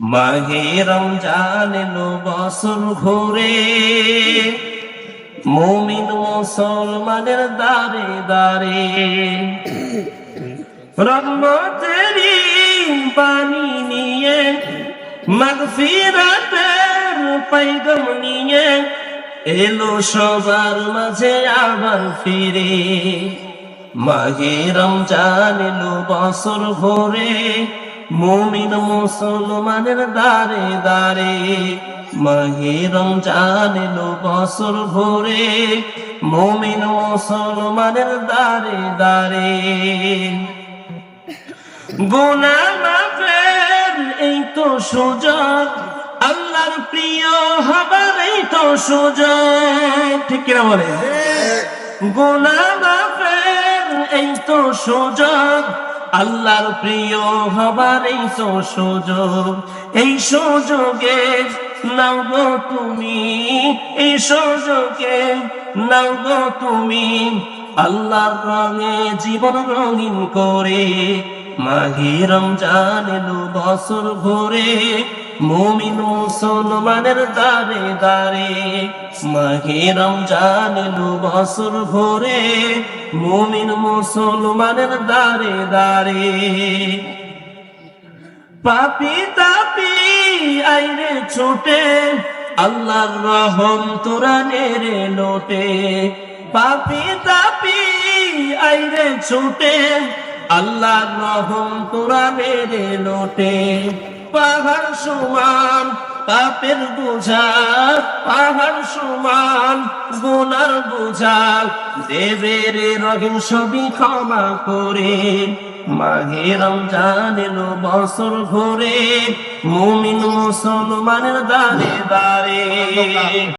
মাহে রমজান এলো বছর ঘুরে মুমিন মুসলমানের দারে দারে রহমতেরি পানি নিয়ে, মাগফিরাতের পাইগম নিয়ে এলো সবার মাঝে আবার ফিরে। মাহে রমজান এলো বছর ভরে মুমিন মুসলমানের দারে দারে মাহে রমজান এলো বছর ভরে মুমিন মুসলমানের দারে দারে গুনা মাফের এই তো সুযোগ আল্লাহর প্রিয় হবার এই তো সুযোগ। ঠিক কিনা বলে? গুনা মাফের এই তো সুযোগ আল্লাহর প্রিয় হবার এই সুযোগ, এই সুযোগে নাও গো তুমি, এই সুযোগে নাও গো তুমি। আল্লাহর রঙে জীবন রঙিন করে মাহি রমজান বছর ভরে। মুমিন মুসলমানের দারে দারে মাহে রমজান বছর ভরে মুমিন মুসলমানের দারে দারে পাপি তাপি আইরে ছোটে, আল্লাহর রহম তোরা নেরে লোটে। পাপি তাপি আইরে ছোটে, আল্লাহর রহম তোরা নেরে লোটে। পাহাড় সমান, পাপের বোঝা, পাহাড় সমান, গুনার বোঝা। দেবের রহিম সবই ক্ষমা করে, মাঘে রমজান বছর ঘরে, মুমিন মুসলমানের দারে দারে